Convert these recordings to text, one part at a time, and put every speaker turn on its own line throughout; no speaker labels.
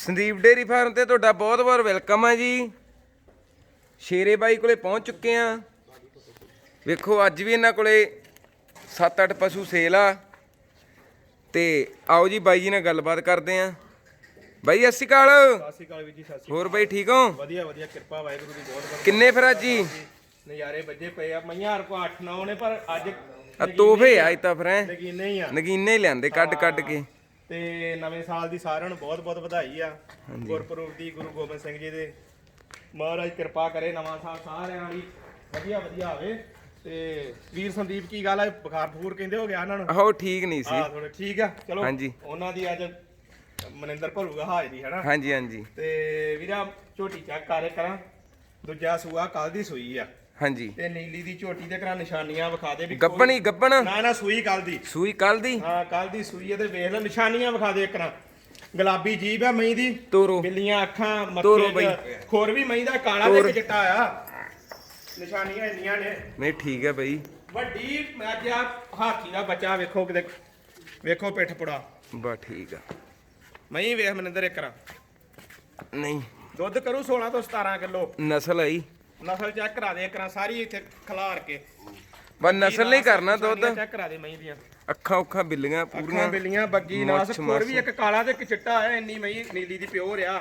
Sandeep dairy farm ਤੇ ਤੁਹਾਡਾ ਬਹੁਤ-ਬਹੁਤ ਵੈਲਕਮ ਹੈ ਜੀ। ਸ਼ੇਰੇ ਬਾਈ ਕੋਲੇ ਪਹੁੰਚ ਚੁੱਕੇ ਆ। ਵੇਖੋ ਅੱਜ ਵੀ ਇਹਨਾਂ ਕੋਲੇ 7-8 ਪਸ਼ੂ ਸੇਲ ਆ। ਤੇ ਆਓ ਜੀ ਬਾਈ ਜੀ ਨਾਲ ਗੱਲਬਾਤ ਕਰਦੇ ਆ। ਬਾਈ ਸਤਿ ਸ਼੍ਰੀ ਅਕਾਲ।
ਸਤਿ ਸ਼੍ਰੀ ਅਕਾਲ ਵੀਰ ਜੀ ਸਤਿ ਸ਼੍ਰੀ
ਹੋਰ ਬਾਈ ਠੀਕ ਹੋ?
ਵਧੀਆ ਵਧੀਆ ਕਿਰਪਾ ਵਾਹਿਗੁਰੂ ਦੀ ਬਹੁਤ ਬਹੁਤ
ਕਿੰਨੇ ਫਿਰ ਅੱਜ ਜੀ?
ਨਜ਼ਾਰੇ ਵੱਜੇ ਪਏ ਆ ਮਈਆਂ ਕੋ 8 9 ਨੇ ਪਰ ਅੱਜ
ਆ ਤੋਹਫੇ ਆ ਇਹ ਤਾਂ ਫਿਰ।
ਨਗੀਨੇ ਹੀ ਆ।
ਨਗੀਨੇ ਹੀ ਲਿਆਂਦੇ ਕੱਢ ਕੱਢ ਕੇ।
ਤੇ ਨਵੇਂ ਸਾਲ ਦੀ ਸਾਰਿਆਂ ਨੂੰ ਬਹੁਤ ਬਹੁਤ ਵਧਾਈ ਆ। ਗੁਰਪੁਰਬ ਦੀ ਗੁਰੂ ਗੋਬਿੰਦ ਸਿੰਘ ਜੀ ਦੇ। ਮਹਾਰਾਜ ਕਿਰਪਾ ਕਰੇ ਨਵਾਂ ਸਾਲ ਸਾਰਿਆਂ ਲਈ ਵਧੀਆ ਵਧੀਆ ਆਵੇ। ਤੇ ਵੀਰ ਸੰਦੀਪ ਕੀ ਗੱਲ ਆ? ਬੁਖਾਰ ਬਖੂਰ ਕਹਿੰਦੇ ਹੋ ਗਿਆ ਉਹਨਾਂ ਨੂੰ?
ਆਹੋ ਠੀਕ ਨਹੀਂ ਸੀ।
ਆ ਥੋੜੇ ਠੀਕ ਆ। ਚਲੋ
ਹਾਂਜੀ।
ਉਹਨਾਂ ਦੀ ਅੱਜ ਮਨਿੰਦਰ ਭਰੂਗਾ ਹਾਜ਼ਰੀ ਹੈਨਾ
ਹਾਂਜੀ ਹਾਂਜੀ।
ਤੇ ਵੀਰਾ ਝੋਟੀ ਚੈੱਕ ਕਰੇ ਕਰਾਂ। ਦੂਜਾ ਸੂਆ ਕੱਲ ਦੀ ਸੂਈ ਆ।
ਹਾਂਜੀ।
ਤੇ ਨੀਲੀ ਦੀ ਝੋਟੀ ਦੇ ਕਰਾਂ ਨਿਸ਼ਾਨੀਆਂ ਵਿਖਾ ਦੇ ਵੀ ਕੋਈ-
ਗੱਬਣੀ ਗੱਬਣ।
ਨਾ ਨਾ ਸੂਈ ਕੱਲ ਦੀ।
ਸੂਈ ਕੱਲ ਦੀ?
ਹਾਂ ਕੱਲ ਦੀ ਸੂਈ ਤੇ ਵੇਖ ਲੈ ਨਿਸ਼ਾਨੀਆਂ ਵਿਖਾ ਦੇ ਕਰਾਂ ਗੁਲਾਬੀ ਜੀਬ ਆ ਮਈ ਦੀ।
ਤੋਰੋ।
ਬਿੱਲੀਆਂ ਅੱਖਾਂ
ਤੋਰੋ
ਮੱਥੇ
ਬਈ।
ਚ ਖੋਰ ਵੀ ਮਈ ਦਾ ਕਾਲਾ ਤੇ
ਤੋਰ।
ਇੱਕ ਚਿੱਟਾ ਆ। ਨਿਸ਼ਾਨੀਆਂ ਇੰਨੀਆਂ ਨੇ।
ਨਹੀਂ ਠੀਕ ਹੈ ਬਈ।
ਵੱਡੀ ਅੱਜ ਆ ਹਾਥੀ ਦਾ ਬੱਚਾ ਵੇਖੋ ਕਿਤੇ। ਵੇਖੋ ਪਿੱਠ ਪੁੜਾ।
ਬਾ ਠੀਕ ਆ।
ਮਈ ਵੇਖ ਮਨਿੰਦਰ ਇੱਕ ਰਾਂ
ਨਹੀਂ।
ਦੁੱਧ ਕਰੂ 16 ਤੋਂ 17 ਕਿਲੋ।
ਨਸਲ ਆਈ
ਨਸਲ ਚੈੱਕ ਕਰਾ ਦੇ ਇੱਕ ਰਾਂ ਸਾਰੀ ਇੱਥੇ ਖਲਾਰ ਕੇ।
ਬਸ ਨਸਲ ਨਹੀਂ ਕਰਨਾ ਦੁੱਧ।
ਚੈੱਕ ਕਰਾ ਦੇ ਮਈ ਦੀਆਂ।
ਅੱਖਾਂ ਉੱਖਾਂ ਬਿੱਲੀਆਂ ਪੂਰੀਆਂ।
ਬਿੱਲੀਆਂ ਬੱਗੀ ਨਾਸ ਹੋਰ ਵੀ। ਇੱਕ ਕਾਲਾ ਤੇ ਇੱਕ ਚਿੱਟਾ ਆ ਇੰਨੀ ਮਈ ਨੀਲੀ ਦੀ ਪਿਓਰ ਆ।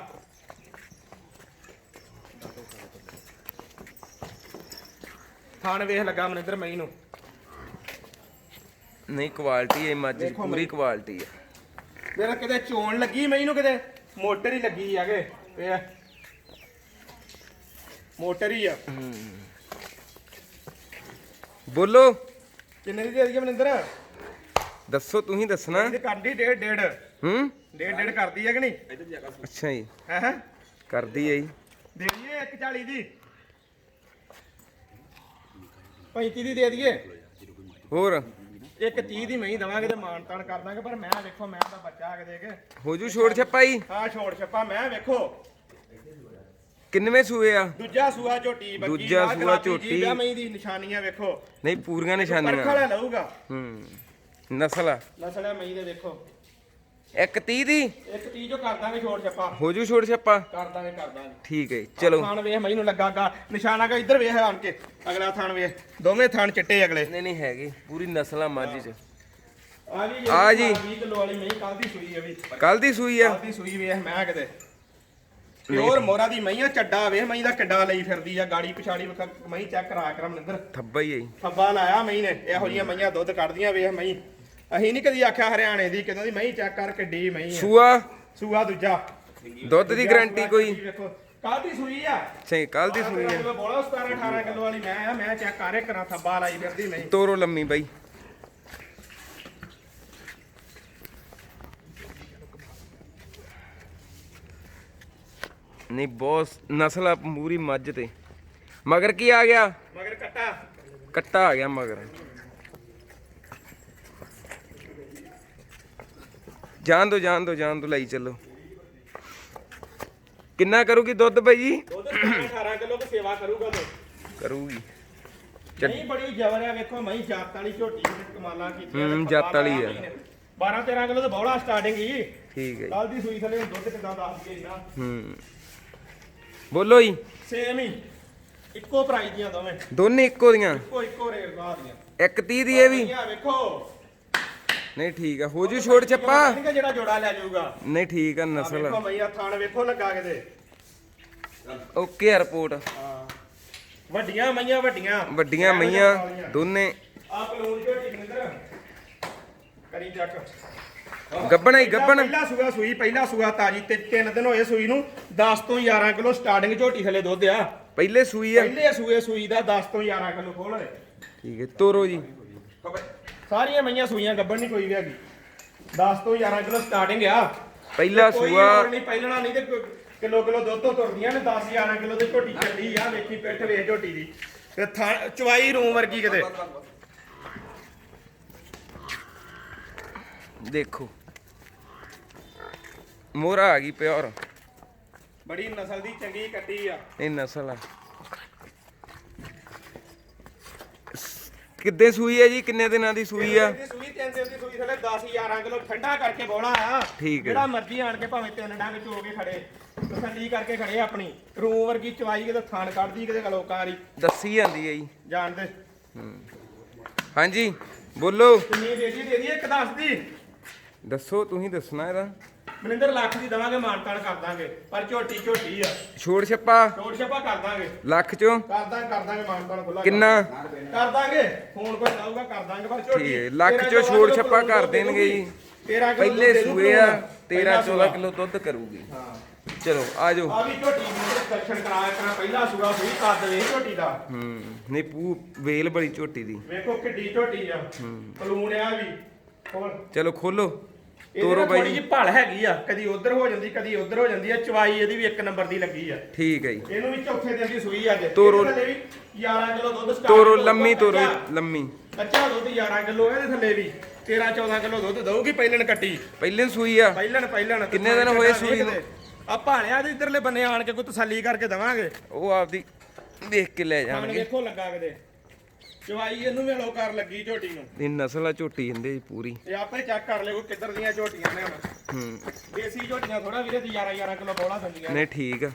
ਥਾਣ ਵੇਖ ਲੱਗਾ ਮਨਿੰਦਰ ਮਈ ਨੂੰ।
ਨਹੀਂ ਕੁਆਲਿਟੀ ਹੈ ਮੱਝ ਦੀ
ਦੇਖੋ
ਪੂਰੀ। ਕੁਆਲਿਟੀ ਹੈ।
ਮੇਰਾ ਕਿਤੇ ਚੋਣ ਲੱਗੀ ਮਈ ਨੂੰ ਕਿਤੇ? ਮੋਟਰ ਹੀ ਲੱਗੀ ਆਗੇ ਇਹ ਆ। ਮੋਟਰ ਹੀ ਆ।
ਬੋਲੋ।
ਕਿੰਨੇ ਦੀ ਦੇ ਦਈਏ ਮਨਿੰਦਰ?
ਦੱਸੋ ਤੁਸੀਂ ਦੱਸਣਾ।
ਇਹਦੀ ਕਰਦੀ ਡੇਢ ਡੇਢ।
ਹੂੰ?
ਡੇਢ ਡੇਢ ਕਰਦੀ ਹੈ ਕਿ ਨਹੀਂ?
ਅੱਛਾ ਜੀ।
ਹੈ ਹੈ?
ਕਰਦੀ ਹੈ ਜੀ।
ਦੇ ਦਈਏ 140 ਦੀ। 35 ਦੀ ਦੇ ਦਈਏ।
ਹੋਰ।
ਇੱਕ 30 ਦੀ ਮੈਂ ਹੀ ਦਵਾਂਗੇ ਤੇ ਮਾਨ ਤਾਨ ਕਰ ਦਾਂਗੇ ਪਰ ਮੈਂ ਵੇਖੋ ਮੈਂ ਤਾਂ ਬੱਚਾ ਆ ਕੇ ਦੇ ਕੇ
ਹੋ ਜੂ ਛੋੜ ਛੱਪਾ ਜੀ
ਆ ਛੋੜ ਛੱਪਾ। ਮੈਂ ਵੇਖੋ।
ਕਿੰਨਵੇਂ ਸੂਏ ਆ?
ਦੂਜਾ ਸੂਆ ਝੋਟੀ ਬੱਗੀ
ਦੂਜਾ ਸੂਆ ਝੋਟੀ।
ਮਈ ਦੀ ਨਿਸ਼ਾਨੀਆਂ ਵੇਖੋ।
ਨਹੀਂ ਪੂਰੀਆਂ
ਪਰਖ
ਨਿਸ਼ਾਨੀਆਂ।
ਵਾਲਾ ਲਊਗਾ।
ਹੂੰ ਨਸਲ ਆ।
ਨਸਲਾ ਮਈ ਦੇ ਵੇਖੋ।
ਇੱਕ 30 ਦੀ?
ਇੱਕ 30 ਜੋ ਕਰ ਦਾਂਗੇ ਛੋੜ ਛੱਪਾ।
ਹੋ ਜੂ ਛੋੜ ਛੱਪਾ?
ਕਰ ਦਾਂਗੇ ਕਰ ਦਾਂਗੇ।
ਠੀਕ ਹੈ ਜੀ, ਚਲੋ।
ਥਾਣ ਵੇਖ ਮਈ ਨੂੰ ਲੱਗਾਗਾ ਨਿਸ਼ਾਨਾ ਕਾ ਇੱਧਰ ਵੇਖ ਆਣ ਕੇ। ਅਗਲਾ ਥਾਣ ਵੇਖ। ਦੋਵੇਂ ਥਾਣ ਚਿੱਟੇ ਅਗਲੇ।
ਨਹੀਂ ਨਹੀਂ ਹੈਗੀ। ਪੂਰੀ ਨਸਲ ਆ ਮੱਝ ਚ।
ਆ ਜੀ
ਆ ਜੀ।
20 ਕਿਲੋ ਵਾਲੀ ਮਈ ਕੱਲ ਦੀ ਸੂਈ ਆ ਵੀ।
ਕੱਲ ਦੀ ਸੂਈ ਆ।
ਕੱਲ ਦੀ ਸੂਈ ਵੇਖ ਮੈਂ ਕਿਤੇ। ਪਿਓਰ ਮੋਰਾ ਦੀ ਮਈਆਂ ਚੱਡਾ ਵੇਖ ਮਈ ਦਾ ਕਿੱਡਾ ਲਈ ਫਿਰਦੀ ਆ ਗਾੜੀ ਪਿਛਾੜੀ ਵੇਖ ਮਈ ਚੈੱਕ ਕਰਾ ਕਰ ਮਨਿੰਦਰ
ਥੱਬਾ ਹੀ ਹੈ
ਥੱਬਾ ਲਾਇਆ ਮਈ ਨੇ ਇਹੋ ਜੀਆਂ ਮਈਆਂ ਦੁੱਧ ਕੱਢਦੀਆਂ ਵੇਖ ਮਈ ਅਸੀਂ ਨਹੀਂ ਕਦੀ ਆਖਿਆ ਹਰਿਆਣੇ ਦੀ ਕਿਦੋਂ ਦੀ ਮਈ ਚੈੱਕ ਕਰ ਕਿੱਡੀ ਮਈ ਆ।
ਸੂਆ?
ਸੂਆ ਦੂਜਾ।
ਦੁੱਧ ਦੀ ਗਾਰੰਟੀ ਕੋਈ?
ਕੱਲ ਦੀ ਸੂਈ ਆ।
ਸਹੀ ਕੱਲ ਦੀ ਸੂਈ ਆ।
ਬੋਲਾ 17 18 ਕਿਲੋ ਵਾਲੀ ਮੈਂ ਆ ਮੈਂ ਚੈੱਕ ਕਰੇ ਕਰਾਂ ਥੱਬਾ ਲਾਈ ਫਿਰਦੀ ਮਈ
ਤੋਰੋ ਲੰਮੀ ਬਾਈ। ਨਹੀਂ ਬਹੁਤ ਨਸਲ ਆ ਪੂਰੀ ਮੱਝ ਤੇ। ਮਗਰ ਕੀ ਆ ਗਿਆ?
ਮਗਰ ਕੱਟਾ।
ਕੱਟਾ ਆ ਗਿਆ ਮਗਰ। ਜਾਣ ਦੋ ਜਾਣ ਦੋ ਜਾਣ ਦੋ ਲਈ ਚੱਲੋ। ਕਿੰਨਾ ਕਰੂਗੀ ਦੁੱਧ ਬਾਈ ਜੀ?
ਦੁੱਧ 17 18 ਕਿਲੋ ਦੀ ਸੇਵਾ ਕਰੂਗਾ ਤੂੰ
ਕਰੂਗੀ।
ਨਹੀਂ ਬੜੀ ਜ਼ਬਰ ਆ ਵੇਖੋ ਮਈ ਜਾਤ ਵਾਲੀ ਝੋਟੀ ਕਮਾਲਾਂ ਕੀਤੀਆਂ
ਹੂੰ, ਜਾਤ ਵਾਲੀ ਆ।
12 13 ਕਿਲੋ ਤੇ ਬੌੜਾ ਸਟਾਰਟਿੰਗ ਹੀ
ਠੀਕ ਹੈ
ਕੱਲ ਦੀ ਸੂਈ ਥਲੇ ਦੁੱਧ ਕਿਦਾਂ ਦੱਸ ਦਈਏ ਨਾ
ਹੂੰ। ਬੋਲੋ ਜੀ।
ਸੇਮ ਹੀ। ਇੱਕੋ ਪ੍ਰਾਈਸ ਦੀਆਂ ਦੋਵੇਂ।
ਦੋਨੇ ਇੱਕੋ ਦੀਆਂ।
ਇੱਕੋ ਇੱਕੋ ਰੇਟ ਬਾਹਰ ਦੀਆਂ।
ਇੱਕ 30 ਦੀ ਇਹ ਵੀ।
ਵੇਖੋ।
ਨਹੀਂ ਠੀਕ ਆ। ਹੋ ਜੂ ਛੋੜ
ਠੀਕ ਆ ਜਿਹੜਾ ਜੋੜਾ ਲੈ ਜਾਊਗਾ।
ਨਹੀਂ ਠੀਕ ਆ ਨਸਲ।
ਵੇਖੋ ਮਈਆ ਥਾਣ ਵੇਖੋ ਲੱਗਾ ਕਿਤੇ
ਓਕੇ ਆ ਰਿਪੋਰਟ
ਹਾਂ। ਵੱਡੀਆਂ ਮਈਆਂ ਵੱਡੀਆਂ।
ਵੱਡੀਆਂ ਮਈਆਂ ਦੋਨੇ।
ਆ ਕਲੂਨ ਝੋਟੀ ਨਿੰਦਰ ਕਰੀ ਚੱਕ।
ਗੱਬਣਾ ਹੀ ਗੱਬਣ।
ਪਹਿਲਾ ਸੂਆ ਸੂਈ ਪਹਿਲਾ ਸੂਆ ਤਾਜੀ ਤੇ ਤਿੰਨ ਦਿਨ ਹੋਏ ਸੂਈ ਨੂੰ 10 ਤੋਂ 11 ਕਿਲੋ ਸਟਾਰਟਿੰਗ ਝੋਟੀ ਥਲੇ ਦੁੱਧ ਆ।
ਪਹਿਲੇ ਸੂਈ ਆ।
ਪਹਿਲੇ ਸੂਏ ਸੂਈ ਦਾ 10 ਤੋਂ 11 ਕਿਲੋ ਖੋਲ ਲੈ
ਠੀਕ ਹੈ ਤੋਰੋ ਜੀ।
ਸਾਰੀਆਂ ਮਈਆਂ ਸੂਈਆਂ ਗੱਬਣ ਨਹੀਂ ਕੋਈ ਵੀ ਹੈਗੀ। 10 ਤੋਂ 11 ਕਿਲੋ ਸਟਾਰਟਿੰਗ ਆ।
ਪਹਿਲਾ ਸੂਆ
ਨਹੀਂ ਪਹਿਲਣਾ ਨਹੀਂ ਤੇ ਕਿਲੋ ਕਿਲੋ ਦੁੱਧ ਤੋਂ ਤੁਰਦੀਆਂ ਨੇ 10 11 ਕਿਲੋ ਦੀ ਝੋਟੀ ਚੱਲੀ ਆ ਵੇਖੀ ਪਿੱਠ ਵੇਖ ਝੋਟੀ ਦੀ। ਤੇ ਚਵਾਈ ਰੂਮ ਵਰਗੀ ਕਿਤੇ।
ਦੇਖੋ। ਮੋਰਾ ਆ ਗਈ ਪਿਓਰ।
ਬੜੀ ਨਸਲ ਦੀ ਚੰਗੀ ਕੱਟੀ ਆ।
ਇਹ ਨਸਲ ਆ। ਕਿੱਦੇ ਸੂਈ ਹੈ ਜੀ? ਕਿੰਨੇ ਦਿਨਾਂ ਦੀ ਸੂਈ ਆ?
ਇਹਦੀ ਸੂਈ ਤਿੰਨ ਤਿੰਨ ਦਿਨ ਦੀ ਸੂਈ ਥੱਲੇ 10 11 ਕਿਲੋ ਠੰਡਾ ਕਰਕੇ ਬੋਲਾ ਆ।
ਠੀਕ ਹੈ।
ਜਿਹੜਾ ਮਰਜ਼ੀ ਆਣ ਕੇ ਭਾਵੇਂ ਤਿੰਨ ਡੰਗ ਚੋ ਕੇ ਖੜੇ ਤਸੱਲੀ ਕਰਕੇ ਖੜੇ ਆਪਣੀ। ਰੂਮ ਵਰਗੀ ਚਵਾਈ ਕਿਤੇ ਥਾਣ ਕੱਢਦੀ ਕਿਤੇ ਗਲੋਕਾਰੀ
ਦੱਸੀ ਜਾਂਦੀ ਹੈ ਜੀ।
ਜਾਣਦੇ
ਹਾਂਜੀ ਬੋਲੋ।
ਕਿੰਨੀ ਦੇ ਦੀ ਦੇ ਦੀ ਇੱਕ ਦੱਸ ਦੀ।
ਦੱਸੋ ਤੁਸੀਂ ਦੱਸਣਾ ਇਹਦਾ।
ਮਨਿੰਦਰ ਲੱਖ ਦੀ ਦਵਾਂਗੇ ਮਾਨਤਾਨ ਕਰ ਦਾਂਗੇ। ਪਰ ਝੋਟੀ ਝੋਟੀ ਆ।
ਛੋੜ ਛੱਪਾ।
ਛੋੜ ਛਪਾ ਕਰ ਦਾਂਗੇ।
ਲੱਖ ਚੋਂ?
ਕਰ ਦਾਂਗੇ ਕਰ ਦਾਂਗੇ ਮਾਨਤਾਨ ਖੁੱਲਾ
ਕਿੰਨਾ?
ਕਰ ਦਾਂਗੇ। ਫੋਨ ਕੋਈ ਲਾਊਗਾ ਕਰ ਦਾਂਗੇ। ਪਰ ਝੋਟੀ।
ਹੈ, ਲੱਖ
13
ਚੋਂ ਛੋੜ ਛੱਪਾ ਕਰ
ਦੇ
ਦੇਣਗੇ ਜੀ।
ਦੂਗੀ। 13 ਕਿਲੋ
ਪਹਿਲੇ
ਦੇ
ਸੂਏ ਆ
ਦੂਗੀ।
13
ਪਹਿਲਾ
14
ਸੂਆ।
ਕਿਲੋ ਦੁੱਧ ਕਰੂਗੀ।
ਹਾਂ।
ਚਲੋ ਆ ਜਾਓ।
ਆ ਵੀ ਝੋਟੀ ਨੂੰ ਦਰਸ਼ਨ ਕਰਾਇਆ ਕਰਾਂ ਪਹਿਲਾ ਸੂਆ ਸੂਈ ਕੱਦ ਵੇ ਝੋਟੀ ਦਾ।
ਹੂੰ ਨਹੀਂ ਪੂ ਵੇਲ ਬੜੀ ਝੋਟੀ ਦੀ।
ਵੇਖੋ ਕਿੱਡੀ ਝੋਟੀ ਆ। ਪਲੂਣ ਆ ਵੀ। ਹੋਰ।
ਚਲੋ ਖੋਲੋ।
ਤੋਰੋ
ਬਾਈ
ਥੋੜੀ
ਜੀ
ਜਿਹੀ ਭਲ ਹੈਗੀ ਆ ਕਦੀ ਉਧਰ ਹੋ ਜਾਂਦੀ ਕਦੀ ਉਧਰ ਹੋ ਜਾਂਦੀ ਆ ਚਵਾਈ ਇਹਦੀ ਵੀ ਇੱਕ ਨੰਬਰ ਦੀ ਲੱਗੀ ਆ।
ਠੀਕ ਹੈ ਜੀ।
ਇਹਨੂੰ ਵੀ ਚੌਥੇ ਦਿਨ ਦੀ ਸੂਈ ਅੱਜ।
ਤੋਰੋ-
ਇਹਦੇ ਥੱਲੇ ਵੀ 11 ਕਿਲੋ ਦੁੱਧ ਸਟਾਰਟ
ਤੋਰੋ ਲੰਮੀ ਤੋਰੋ ਲੰਮੀ।
ਕੱਚਾ ਦੁੱਧ 11 ਕਿਲੋ ਇਹਦੇ ਥੱਲੇ ਵੀ 13 14 ਕਿਲੋ ਦੁੱਧ ਦਊਗੀ ਪਹਿਲਣ ਕੱਟੀ।
ਪਹਿਲੇ ਸੂਈ ਆ।
ਪਹਿਲਣ ਪਹਿਲਣ
ਕਿੰਨੇ ਦਿਨ ਹੋਏ ਸੂਈ ਨੂੰ?
ਆ ਭਾਲਿਆ ਦੇ ਇਧਰਲੇ ਬੰਨੇ ਆਣ ਕੇ ਕੋਈ ਤਸੱਲੀ ਕਰਕੇ ਦਵਾਂਗੇ।
ਉਹ ਆਪਦੀ ਦੇਖ ਕੇ ਲੈ ਜਾਣਗੇ।
ਵੇਖੋ ਲੱਗਾ ਕਿਤੇ। ਚਵਾਈ ਇਹਨੂੰ ਵੀ ਲੋ ਕਰ ਲੱਗੀ ਝੋਟੀ ਨੂੰ।
ਇਹ ਨਸਲ ਆ ਝੋਟੀ ਜਾਂਦੇ ਜੀ ਪੂਰੀ।
ਇਹ ਆਪੇ ਚੈੱਕ ਕਰ ਲਿਓ ਕਿੱਧਰ ਦੀਆਂ ਝੋਟੀਆਂ ਨੇ ਹੁਣ।
ਹੂੰ।
ਦੇਸੀ ਝੋਟੀਆਂ ਥੋੜਾ ਵੀਰੇ ਦੀ 11 11 ਕਿਲੋ ਬੋਲਾ ਦਿੰਦੀਆਂ
ਨਹੀਂ ਠੀਕ ਆ।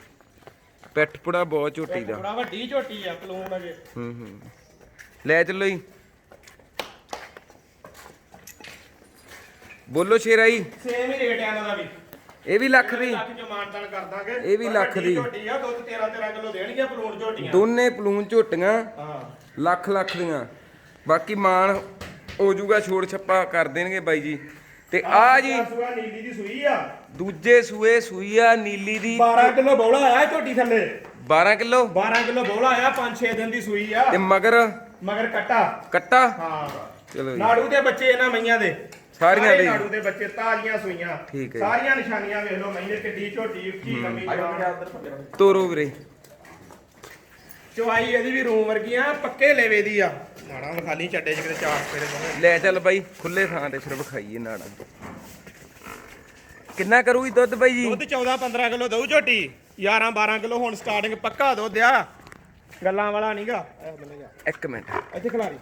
ਪੈਠ ਪੁੜਾ ਬਹੁਤ ਝੋਟੀ ਦਾ।
ਥੋੜਾ ਵੱਡੀ ਝੋਟੀ ਆ ਪਲੂਣ ਅਜੇ।
ਹੂੰ ਹੂੰ। ਲੈ ਚੱਲੋ ਜੀ। ਬੋਲੋ ਸ਼ੇਰਾਈ
ਸੇਮ ਹੀ ਰੇਟ ਆ ਇਹਨਾਂ ਦਾ ਵੀ।
ਇਹ ਵੀ ਲੱਖ ਦੀ।
ਲੱਖ ਚ ਮਾਨਤਾਨ ਕਰ ਦਾਂਗੇ।
ਇਹ ਵੀ
ਪਰ
ਲੱਖ
ਵੱਡੀ
ਦੀ।
ਝੋਟੀ ਆ ਦੁੱਧ 13 13 ਕਿਲੋ ਦੇਣਗੀਆਂ ਪਲੂਣ ਝੋਟੀਆਂ।
ਦੋਨੇ ਪਲੂਨ ਝੋਟੀਆਂ।
ਹਾਂ।
ਲੱਖ ਲੱਖ ਦੀਆਂ। ਬਾਕੀ ਮਾਨ ਹੋ ਜਾਊਗਾ ਛੋੜ ਛੱਪਾ ਕਰ ਦੇਣਗੇ ਬਾਈ ਜੀ। ਤੇ ਆ ਜੀ।
ਸੂਆ ਨੀਲੀ ਦੀ ਸੂਈ ਆ।
ਦੂਜੇ ਸੂਏ ਸੂਈ ਆ ਨੀਲੀ ਦੀ।
12 ਕਿਲੋ ਬੋਲਾ ਆਇਆ ਝੋਟੀ ਥੱਲੇ।
12 ਕਿਲੋ?
12 ਕਿਲੋ ਬੋਲਾ ਆਇਆ 5-6 ਦਿਨ ਦੀ ਸੂਈ ਆ।
ਤੇ ਮਗਰ?
ਮਗਰ ਕੱਟਾ।
ਕੱਟਾ?
ਹਾਂ।
ਚਲੋ ਜੀ।
ਨਾੜੂ ਦੇ ਬੱਚੇ ਇਹਨਾਂ ਮਈਆਂ ਦੇ।
ਸਾਰੀਆਂ
ਸਾਰੇ
ਦੇ।
ਨਾੜੂ ਦੇ ਬੱਚੇ ਤਾਜ਼ੀਆਂ ਸੂਈਆਂ। ਸਾਰੀਆਂ ਨਿਸ਼ਾਨੀਆਂ ਵੇਖ ਲਓ ਮਈਨੇ ਕਿੱਡੀ ਝੋਟੀ ਉੱਚੀ ਲੰਮੀ
ਤੋਰੋ ਵੀਰੇ।
ਚਵਾਈ ਇਹਦੀ ਵੀ ਰੂਮ ਵਰਗੀ ਆ ਪੱਕੇ ਲੇਵੇ ਦੀ ਆ। ਨਾੜਾ ਵਿਖਾਲੀ ਚੱਡੇ ਚ ਕਿਤੇ ਚਾਰ ਫੇਰੇ ਦੋਵੇਂ।
ਲੈ ਚੱਲ ਬਾਈ ਖੁੱਲੇ ਥਾਂ ਤੇ ਫਿਰ ਵਿਖਾਈਏ ਨਾੜਾ ਕਿੰਨਾ ਕਰੂਗੀ ਦੁੱਧ ਬਾਈ ਜੀ?
ਦੁੱਧ 14 15 ਕਿਲੋ ਦਊ ਝੋਟੀ 11 12 ਕਿਲੋ ਹੁਣ ਸਟਾਰਟਿੰਗ ਪੱਕਾ ਦੁੱਧ ਆ। ਗੱਲਾਂ ਵਾਲਾ ਨਹੀਂਗਾ
ਇੱਕ ਮਿੰਟ।
ਇੱਥੇ ਖਿਲਾਰੀ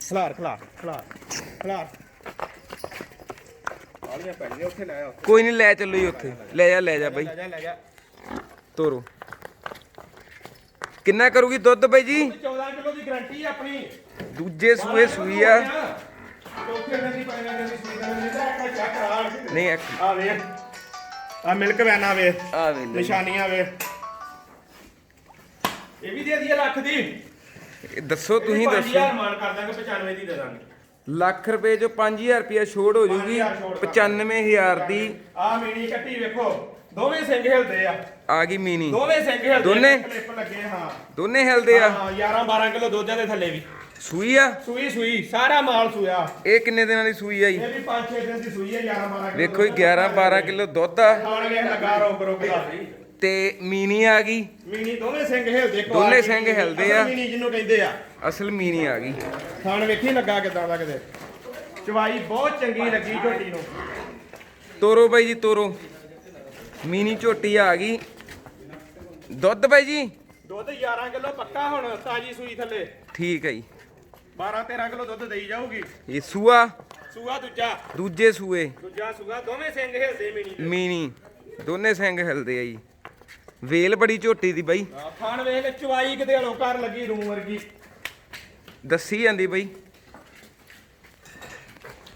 ਖਿਲਾਰ ਖਿਲਾਰ ਖਿਲਾਰ ਖਿਲਾਰ। ਆਲੀਆਂ ਪੈਣੀਆਂ ਉੱਥੇ ਲੈ ਆ
ਕੋਈ ਨਹੀਂ ਲੈ ਚੱਲੋ ਜੀ ਉੱਥੇ। ਲੈ ਜਾ ਲੈ ਜਾ ਬਾਈ।
ਲੈ ਜਾ ਲੈ ਜਾ।
ਤੋਰੋ। ਕਿੰਨਾ ਕਰੂਗੀ ਦੁੱਧ ਬਾਈ ਜੀ?
14 ਕਿਲੋ ਦੀ ਗਾਰੰਟੀ ਆਪਣੀ।
ਦੂਜੇ ਸੂਏ ਸੂਈ ਆ।
ਚੌਥੇ ਦਿਨ ਦੀ ਪੈਣਾ ਦੀ ਸੂਈ ਦਾ ਨਹੀਂ ਤਾਂ ਇੱਕ ਚੈੱਕ ਕਰਾ
ਨਹੀਂ ਇੱਕ।
ਆ ਵੇ ਆ ਮਿਲਕ ਵੈਨਾ ਵੇ।
ਆ ਵੇ
ਨਿਸ਼ਾਨੀਆਂ ਵੇ। ਇਹ ਵੀ ਦੇ ਦਈਏ ਲੱਖ ਦੀ।
ਦੱਸੋ ਤੁਸੀਂ ਦੱਸੋ।
5000 ਮਾਨ ਕਰ ਦਾਂਗੇ 95 ਦੀ ਦੇ ਦਾਂਗੇ।
ਲੱਖ ਰੁਪਏ ਚੋਂ 5000 ਰੁਪਏ ਛੋੜ ਹੋ ਜੂਗੀ
5000 ਛੋੜ ਕਰ
95000 ਦੀ।
ਆ ਮੀਣੀ ਕੱਟੀ ਵੇਖੋ। ਦੋਵੇਂ ਸਿੰਘ ਹਿਲਦੇ ਆ।
ਆ ਗਈ ਮੀਨੀ।
ਦੋਵੇਂ ਸਿੰਘ ਹਿਲਦੇ
ਦੋਨੇ?
ਕਲਿੱਪ ਲੱਗੇ ਹਾਂ।
ਦੋਨੇ ਹਿਲਦੇ ਆ?
ਹਾਂ 11 12 ਕਿਲੋ ਦੁੱਧ ਦੇ ਥੱਲੇ ਵੀ।
ਸੂਈ ਆ?
ਸੂਈ ਸੂਈ। ਸਾਰਾ ਮਾਲ ਸੂਇਆ
ਇਹ ਕਿੰਨੇ ਦਿਨਾਂ ਦੀ ਸੂਈ ਆ ਜੀ?
ਇਹ ਵੀ 5-6 ਦਿਨ ਦੀ ਸੂਈ ਹੈ 11 12 ਕਿਲੋ
ਵੇਖੋ ਜੀ 11 12 ਕਿਲੋ ਦੁੱਧ ਆ।
ਖਾਣ ਲੱਗਾ ਰੋਕ ਰੋਕ ਦਾ
ਤੇ ਮੀਨੀ ਆ ਗਈ?
ਮੀਣੀ ਦੋਵੇਂ ਸਿੰਘ ਹਿਲਦੇ ਕੋ
ਦੋਨੇ ਸਿੰਘ ਹਿਲਦੇ ਆ।
ਮੀਣੀ ਜਿਹਨੂੰ ਕਹਿੰਦੇ ਆ।
ਅਸਲ ਮੀਨੀ ਆ ਗਈ।
ਖਾਣ ਵੇਖੀ ਲੱਗਾ ਕਿਦਾਂ ਦਾ ਕਿਤੇ। ਚਵਾਈ ਬਹੁਤ ਚੰਗੀ ਲੱਗੀ ਝੋਟੀ ਨੂੰ।
ਤੋਰੋ ਬਾਈ ਜੀ ਤੋਰੋ। ਮੀਨੀ ਝੋਟੀ ਆ ਗਈ। ਦੁੱਧ ਬਾਈ ਜੀ?
ਦੁੱਧ 11 ਕਿਲੋ ਪੱਕਾ ਹੁਣ ਤਾਜੀ ਸੂਈ ਥੱਲੇ।
ਠੀਕ ਹੈ ਜੀ।
12 13 ਕਿਲੋ ਦੁੱਧ ਦੇਈ ਜਾਊਗੀ।
ਇਹ ਸੂਆ?
ਸੂਆ ਦੂਜਾ।
ਦੂਜੇ ਸੂਏ।
ਦੂਜਾ ਸੂਆ ਦੋਵੇਂ ਸਿੰਘ ਹਿਲਦੇ ਮੀਣੀ ਦੇ।
ਮੀਨੀ ਦੋਨੇ ਸਿੰਘ ਹਿਲਦੇ ਆ ਜੀ। ਵੇਲ ਬੜੀ ਝੋਟੀ ਦੀ ਬਾਈ।
ਆਹ ਖਾਣ ਵੇਖ ਚਵਾਈ ਕਿਤੇ ਹਲੋ ਕਰ ਲੱਗੀ ਰੂਮ ਵਰਗੀ।
ਦੱਸੀ ਜਾਂਦੀ ਬਾਈ।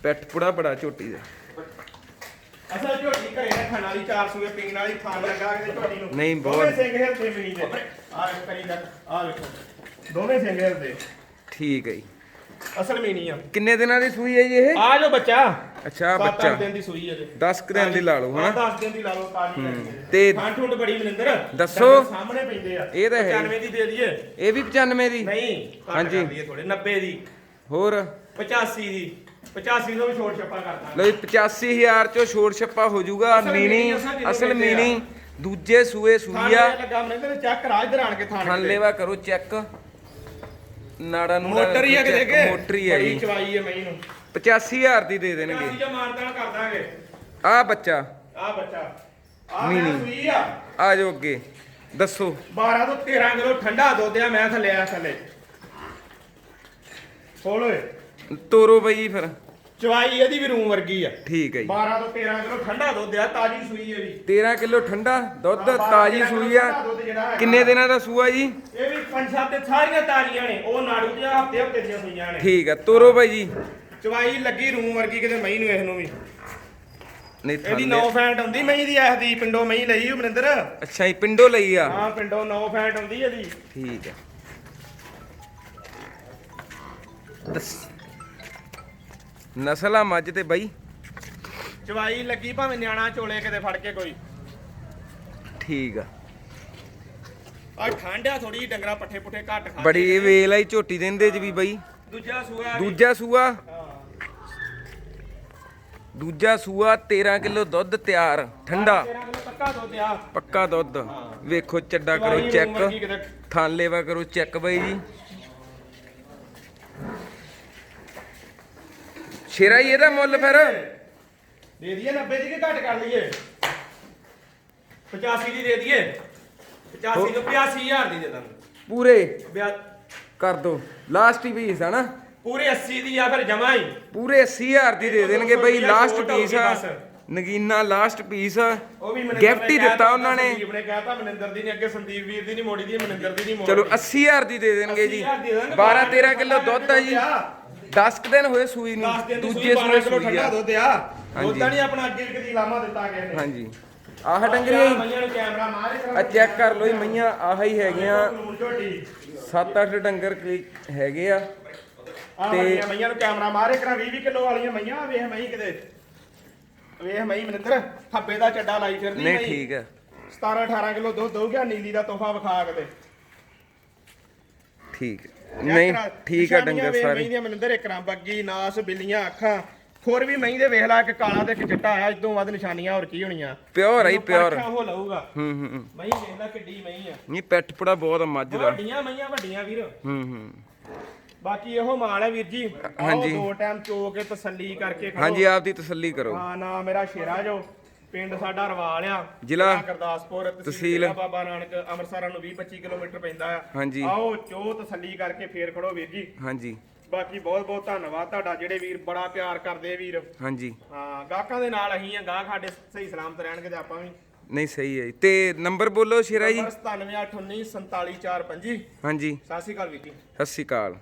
ਪੈਟ ਪੁੜਾ ਬੜਾ ਝੋਟੀ ਦਾ।
ਅਸਲ ਝੋਟੀ ਘਰੇ ਰੱਖਣ ਵਾਲੀ ਚਾਰ ਸੂਏ ਪੀਣ ਵਾਲੀ ਖਾਣ ਲੱਗਾ ਕਿਤੇ ਝੋਟੀ ਨੂੰ
ਨਹੀਂ, ਬਹੁਤ-
ਦੋਵੇਂ ਸਿੰਘ ਹਿਲਦੇ ਮੀਣੀ ਦੇ। ਵੇਖ ਕਰੀ ਜਾ ਆਹ ਵੇਖੋ। ਦੋਵੇਂ ਸਿੰਘ ਹਿਲਦੇ
ਠੀਕ ਹੈ ਜੀ।
ਅਸਲ ਮੀਣੀ ਆ।
ਕਿੰਨੇ ਦਿਨਾਂ ਦੀ ਸੂਈ ਹੈ ਜੀ ਇਹ?
ਆ ਜੋ ਬੱਚਾ।
ਅੱਛਾ
ਸੱਤ ਅੱਠ
ਬੱਚਾ।
ਦਿਨ ਦੀ ਸੂਈ ਹੈ ਜੇ।
10 ਕੁ ਦਿਨ ਦੀ ਲਾ ਲਓ ਹਨਾ?
10 ਦਿਨ ਦੀ ਲਾ ਲਓ ਤਾਜੀ
ਤੇ
ਠੁੰਡ ਬੜੀ ਮਨਿੰਦਰ।
ਦੱਸੋ।
ਡੰਗਰ ਸਾਹਮਣੇ ਪੈਂਦੇ ਆ।
ਇਹ ਤਾਂ ਹੈ।
95 ਦੀ ਦੇ ਦਈਏ।
ਇਹ ਵੀ 95 ਦੀ?
ਨਹੀਂ
ਹਾਂਜੀ।
ਹਾਂਜੀ ਥੋੜੇ 90 ਦੀ।
ਹੋਰ?
85 ਦੀ। 85 ਤੋਂ ਵੀ ਛੋਟ ਛੱਪਾ ਕਰਦਾ।
ਲਓ ਜੀ 85000 ਚੋਂ ਛੋੜ ਛੱਪਾ ਹੋ ਜਾਊਗਾ
ਅਸਲ
ਮੀਨੀ
ਮੀਨੀ ਅਸਾਂ ਜਿਹਨੂੰ
ਅਸਲ
ਕਹਿੰਦੇ ਆ।
ਮੀਨੀ ਦੂਜੇ ਸੂਏ ਸੂਈ ਆ।
ਥਾਣੇ ਲੱਗਾ ਚੈੱਕ ਕਰਾ ਇਧਰ ਆਣ ਕੇ ਥਾਣੇ
ਥਣ
ਤੇ।
ਲੈਵਾ ਕਰੋ ਚੈੱਕ। ਨਾੜਾ ਨੂੰ
ਮੋਟਰ ਹੀ ਆ ਕਿਤੇ ਕਿ?
ਮੋਟਰ ਹੀ ਹੈ
ਬੜੀ
ਜੀ।
ਚਵਾਈ ਹੈ ਮਈ ਨੂੰ।
85000 ਦੀ ਦੇ ਦੇਣਗੇ।
85 ਜੋ ਮਾਨਦਾਨ ਕਰ ਦਾਂਗੇ।
ਆ ਬੱਚਾ।
ਆ ਬੱਚਾ। ਆ
ਮੀਨੀ।
ਮੈਂ ਸੂਈ ਆ।
ਆ ਜਾਓ ਅੱਗੇ। ਦੱਸੋ।
12 ਤੋਂ 13 ਕਿਲੋ ਠੰਡਾ ਦੁੱਧ ਆ ਮੈਂ ਥੱਲੇ ਆ ਥੱਲੇ। ਖੋਲ ਓਏ।
ਤੋਰੋ ਬਈ ਜੀ ਫਿਰ।
ਚਵਾਈ ਇਹਦੀ ਵੀ ਰੂਮ ਵਰਗੀ ਆ।
ਠੀਕ ਹੈ ਜੀ।
12 ਤੋਂ 13 ਕਿਲੋ ਠੰਡਾ ਦੁੱਧ ਆ ਤਾਜੀ ਸੂਈ ਹੈ ਵੀ
13 ਕਿਲੋ ਠੰਡਾ ਦੁੱਧ ਤਾਜੀ ਸੂਈ ਆ। ਕਿੰਨੇ ਦਿਨਾਂ ਦਾ ਸੂਆ ਜੀ?
ਇਹ ਵੀ ਪੰਜ ਸੱਤ ਤੇ ਸਾਰੀਆਂ ਤਾਜ਼ੀਆਂ ਨੇ ਉਹ ਨਾੜੂ ਦੀਆਂ ਹਫ਼ਤੇ ਹਫ਼ਤੇ ਦੀਆਂ ਸੂਈਆਂ ਨੇ।
ਠੀਕ ਆ ਤੋਰੋ ਬਾਈ ਜੀ।
ਚਵਾਈ ਲੱਗੀ ਰੂਮ ਵਰਗੀ ਕਿਤੇ ਮਹੀਂ ਨੂੰ ਇਸ ਨੂੰ ਵੀ।
ਨਹੀਂ
ਇਹਦੀ
ਥੱਲੇ।
9 ਫੈਂਟ ਹੁੰਦੀ ਮਹੀਂ ਦੀ ਐਸ ਦੀ ਪਿੰਡੋਂ ਮਹੀਂ ਲਈ ਉਹ ਮਨਿੰਦਰ।
ਅੱਛਾ ਜੀ ਪਿੰਡੋਂ ਲਈ ਆ।
ਹਾਂ ਪਿੰਡੋਂ 9 ਫੈਂਟ ਹੁੰਦੀ ਇਹਦੀ।
ਠੀਕ ਹੈ ਦੱਸ। ਨਸਲ ਆ ਮੱਝ ਤੇ ਬਾਈ।
ਚਵਾਈ ਲੱਗੀ ਭਾਵੇਂ ਨਿਆਣਾ ਚੋਲੇ ਕਿਤੇ ਫੜ ਕੇ ਕੋਈ।
ਠੀਕ ਆ।
ਆ ਠੰਡਿਆ ਥੋੜੀ ਡੰਗਰਾ ਪੱਠੇ ਪੁੱਠੇ ਘੱਟ ਖਾ
ਬੜੀ ਵੇਲ ਆਈ ਝੋਟੀ ਦਿੰਦੇ ਚ ਵੀ ਬਾਈ।
ਦੂਜਾ ਸੂਆ ਵੀ-
ਦੂਜਾ ਸੂਆ। ਦੂਜਾ ਸੂਆ 13 ਕਿਲੋ ਦੁੱਧ ਤਿਆਰ ਠੰਡਾ।
13 ਕਿਲੋ ਪੱਕਾ ਦੁੱਧ ਆ।
ਪੱਕਾ ਦੁੱਧ। ਵੇਖੋ ਚੱਡਾ ਕਰੋ
ਚਵਾਈ
ਚੈੱਕ।
ਕਿਤੇ।
ਥਾਂ ਲੇਵਾ ਕਰੋ ਚੈੱਕ ਬਾਈ ਜੀ। ਸ਼ੇਰਾ ਜੀ ਇਹਦਾ ਮੁੱਲ ਫਿਰ।
ਦੇ ਦਈਏ 90 ਦੀ ਕਿ ਘੱਟ ਕਰ ਲਈਏ? 85 ਦੀ ਦੇ ਦਈਏ। 85 ਤੋਂ 85000 ਦੀ ਦੇ ਦਾਂਗੇ।
ਪੂਰੇ। ਕਰ ਦੋ। ਲਾਸਟ ਹੀ ਪੀਸ ਹੈ ਨਾ।
ਪੂਰੇ 80 ਦੀ ਆ ਫਿਰ ਜਮਾ ਹੀ।
ਪੂਰੇ 80000 ਦੀ ਦੇ ਦੇਣਗੇ ਬਈ ਲਾਸਟ ਪੀਸ ਆ। ਨਗੀਨਾ ਲਾਸਟ ਪੀਸ
ਉਹ ਵੀ ਮਨਿੰਦਰ
ਗਿਫਟ ਹੀ ਦਿੱਤਾ ਉਹਨਾਂ ਨੇ।
ਸੰਦੀਪ ਨੇ ਕਹਿਤਾ ਮਨਿੰਦਰ ਦੀ ਨੇ ਅੱਗੇ ਸੰਦੀਪ ਵੀਰ ਦੀ ਨਹੀਂ ਮੋੜੀ ਦੀ ਮਨਿੰਦਰ ਦੀ ਨਹੀਂ ਮੋੜੀ
ਚਲੋ 80000 ਦੀ ਦੇ ਦੇਣਗੇ ਜੀ।
80,000 ਦੇ ਦੇਣਗੇ,
12 13 ਕਿਲੋ ਦੁੱਧ ਆ ਜੀ। 10 ਦਿਨ ਹੋਏ ਸੂਈ
10
ਨੂੰ
ਦਿਨ ਦੀ
ਦੂਜੇ
ਸੂਈ
ਸੂਏ
12 ਕਿਲੋ
ਸੂਈ
ਠੰਡਾ
ਆ।
ਦੁੱਧ ਆ।
ਹਾਂਜੀ।
ਨਹੀਂ ਆਪਣਾ ਅੱਗੇ ਕਦੀ ਲਾਮਾ ਦਿੱਤਾ ਗਿਆ ਨੇ।
ਹਾਂਜੀ। ਆਹ ਡੰਗਰੀ ਆ ਜੀ
ਮਈਆਂ ਨੂੰ ਕੈਮਰਾ ਮਾਰੇ
ਆ ਚੈੱਕ ਕਰ ਲਓ ਜੀ ਮਈਆਂ ਆਹ ਹੀ ਹੈਗੀਆਂ।
ਨੂਰ ਝੋਟੀ।
7-8 ਡੰਗਰ ਕਲੀ ਹੈਗੇ ਆ।
ਆ
ਤੇ-
ਤੇ ਮਈਆਂ ਨੂੰ ਕੈਮਰਾ ਮਾਰੇ ਕਰਾਂ। 20 20 ਕਿਲੋ ਵਾਲੀਆਂ ਮਈਆਂ ਵੇਖ ਮਈ ਕਿਤੇ। ਵੇਖ ਮਈ ਮਨਿੰਦਰ ਥੱਬੇ ਦਾ ਚੱਡਾ ਲਾਈ ਫਿਰਦੀ
ਨਹੀਂ
ਮਈ।
ਠੀਕ ਆ।
17 18 ਕਿਲੋ ਦੁੱਧ ਦਊਗਾ ਨੀਲੀ ਦਾ ਤੋਹਫਾ ਵਿਖਾ ਕੇ ਤੇ।
ਠੀਕ। ਨਹੀਂ ਠੀਕ ਆ ਡੰਗਰ ਸਾਰੇ।
ਦੀਆਂ ਮਨਿੰਦਰ ਇੱਕ ਰਾਂ ਬੱਗੀ ਨਾਸ ਬਿੱਲੀਆਂ ਅੱਖਾਂ। ਖੁਰ ਵੀ ਮਹੀਂ ਦੇ ਵੇਖ ਲਾ ਇੱਕ ਕਾਲਾ ਤੇ ਇੱਕ ਚਿੱਟਾ ਆ ਇਦੋਂ ਵੱਧ ਨਿਸ਼ਾਨੀਆਂ ਹੋਰ ਕੀ ਹੋਣੀਆਂ।
ਪਿਓਰ ਆਈ ਪਿਓਰ।
ਉਹ ਲਊਗਾ।
ਹੂੰ ਹੂੰ
ਮਹੀਂ ਵੇਖ ਲਾ ਕਿੱਡੀ ਮਹੀਂ ਆ।
ਨਹੀਂ ਪੈਟ ਪੜਾ ਬਹੁਤ ਮੱਝ ਦਾ।
ਵੱਡੀਆਂ ਮਈਆਂ ਵੱਡੀਆਂ ਵੀਰ।
ਹੂੰ ਹੂੰ।
ਬਾਕੀ ਇਹੋ ਮਾਲ ਹੈ ਵੀਰ ਜੀ।
ਹਾਂਜੀ।
ਦੋ ਟਾਈਮ ਚੋ ਕੇ ਤਸੱਲੀ ਕਰਕੇ
ਹਾਂਜੀ ਆਪ ਦੀ ਤਸੱਲੀ ਕਰੋ।
ਹਾਂ ਨਾ ਮੇਰਾ ਸ਼ੇਰਾ ਜੋ। ਪਿੰਡ ਸਾਡਾ ਰਵਾਲ ਆ।
ਜ਼ਿਲ੍ਹਾ
ਗੁਰਦਾਸਪੁਰ
ਤਹਿਸੀਲ।
ਬਾਬਾ ਨਾਨਕ ਅੰਮ੍ਰਿਤਸਰ ਨੂੰ 20 25 ਕਿਲੋਮੀਟਰ ਪੈਂਦਾ ਆ।
ਹਾਂਜੀ।
ਆਓ ਚੋ ਤਸੱਲੀ ਕਰਕੇ ਫੇਰ ਖੜੋ ਵੀਰ ਜੀ।
ਹਾਂਜੀ।
ਬਾਕੀ ਬਹੁਤ ਬਹੁਤ ਧੰਨਵਾਦ ਤੁਹਾਡਾ ਜਿਹੜੇ ਵੀਰ ਬੜਾ ਪਿਆਰ ਕਰਦੇ ਵੀਰ।
ਹਾਂਜੀ।
ਹਾਂ ਗਾਹਕਾਂ ਦੇ ਨਾਲ ਅਸੀਂ ਆ ਗਾਹਕ ਸਾਡੇ ਸਹੀ ਸਲਾਮਤ ਰਹਿਣਗੇ ਤੇ ਆਪਾਂ ਵੀ।
ਨਹੀਂ ਸਹੀ ਹੈ ਤੇ ਨੰਬਰ ਬੋਲੋ ਸ਼ੇਰਾ ਜੀ।
97819 47425
ਹਾਂਜੀ।
ਸਤਿ ਸ਼੍ਰੀ ਅਕਾਲ ਵੀਰ ਜੀ।
ਸਤਿ ਸ਼੍ਰੀ ਅਕਾਲ।